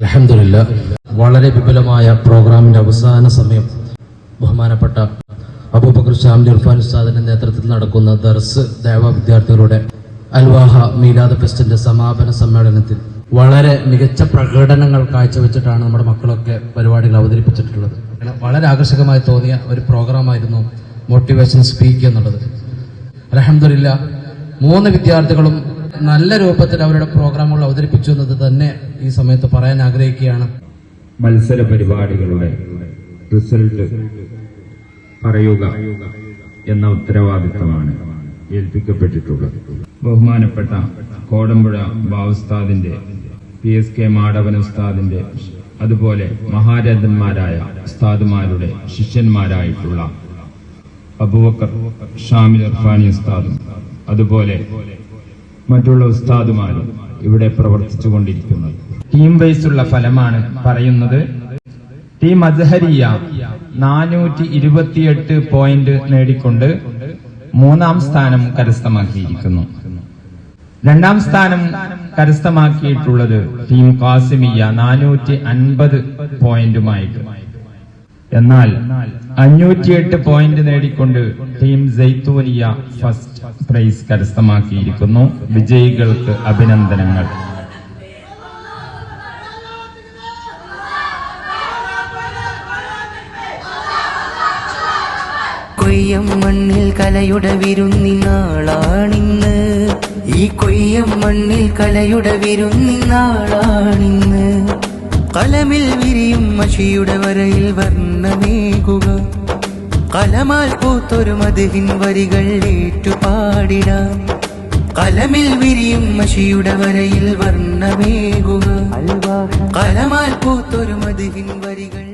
അലഹമില്ല വളരെ വിപുലമായ പ്രോഗ്രാമിന്റെ അവസാന സമയം. ബഹുമാനപ്പെട്ട അബൂബക്കർ ഷാമിൽ ഉൽഫാൻ ഉസ്താദിന്റെ നേതൃത്വത്തിൽ നടക്കുന്ന ദർസ് ദേവ വിദ്യാർത്ഥികളുടെ അൽവാഹ മീലാദ് ഫെസ്റ്റിന്റെ സമാപന സമ്മേളനത്തിൽ വളരെ മികച്ച പ്രകടനങ്ങൾ കാഴ്ചവെച്ചിട്ടാണ് നമ്മുടെ മക്കളൊക്കെ പരിപാടികൾ അവതരിപ്പിച്ചിട്ടുള്ളത്. വളരെ ആകർഷകമായി തോന്നിയ ഒരു പ്രോഗ്രാമായിരുന്നു മോട്ടിവേഷൻ സ്പീക്ക് എന്നുള്ളത്. അലഹമില്ല മൂന്ന് വിദ്യാർത്ഥികളും നല്ല രൂപത്തിൽ അവരുടെ പ്രോഗ്രാമുകൾ അവതരിപ്പിച്ചു എന്നത് തന്നെ ഈ സമയത്ത് പറയാൻ ആഗ്രഹിക്കുകയാണ്. മത്സര പരിപാടികളുടെ റിസൾട്ട് പറയുക എന്ന ഉത്തരവാദിത്തമാണ് ഏൽപ്പിക്കപ്പെട്ടിട്ടുള്ളത്. ബഹുമാനപ്പെട്ട കോടമ്പുഴ ബാവുസ്താദിന്റെ പി എസ് കെ മാടവൻ ഉസ്താദിന്റെ അതുപോലെ മഹാരഥന്മാരായ ഉസ്താദുമാരുടെ ശിഷ്യന്മാരായിട്ടുള്ള അബൂബക്കർ ഷാമിൽ ഇർഫാനി ഉസ്താദും അതുപോലെ മറ്റുള്ള ഉസ്താദുമാരും ഇവിടെ പ്രവർത്തിച്ചു കൊണ്ടിരിക്കുന്നത് ടീം വൈസുള്ള ഫലമാണ് പറയുന്നത്. ടീം അസ്ഹരിയ നാനൂറ്റി ഇരുപത്തിയെട്ട് പോയിന്റ് നേടിക്കൊണ്ട് മൂന്നാം സ്ഥാനം കരസ്ഥമാക്കിയിരിക്കുന്നു. രണ്ടാം സ്ഥാനം കരസ്ഥമാക്കിയിട്ടുള്ളത് ടീം കാസിമിയ നാനൂറ്റി അൻപത് പോയിന്റുമായിട്ട്. എന്നാൽ അഞ്ഞൂറ്റിയെട്ട് പോയിന്റ് നേടിക്കൊണ്ട് ടീം ജൈത്തൂനിയ ഫസ്റ്റ് പ്രൈസ് കരസ്ഥമാക്കിയിരിക്കുന്നു. വിജയികൾക്ക് അഭിനന്ദനങ്ങൾ. കൊയ്യം മണ്ണിൽ കലയുടെ വിരുന്നിനാളാണിന്ന് ഈ കൊയ്യം മണ്ണിൽ കലയുടെ വിരുന്നിനാളാണിന്ന് കലമിൽ വിരിയും മഷിയുടെ വരയിൽ വർണമേകുക. കലമാൽ പൂത്തൊരു മതിഹിൻ വരികൾ ഏറ്റുപാടിട. കലമിൽ വിരിയും മഷിയുടെ വരയിൽ വർണമേകുക. കലമാൽ പൂത്തൊരു മതിഹിൻ വരികൾ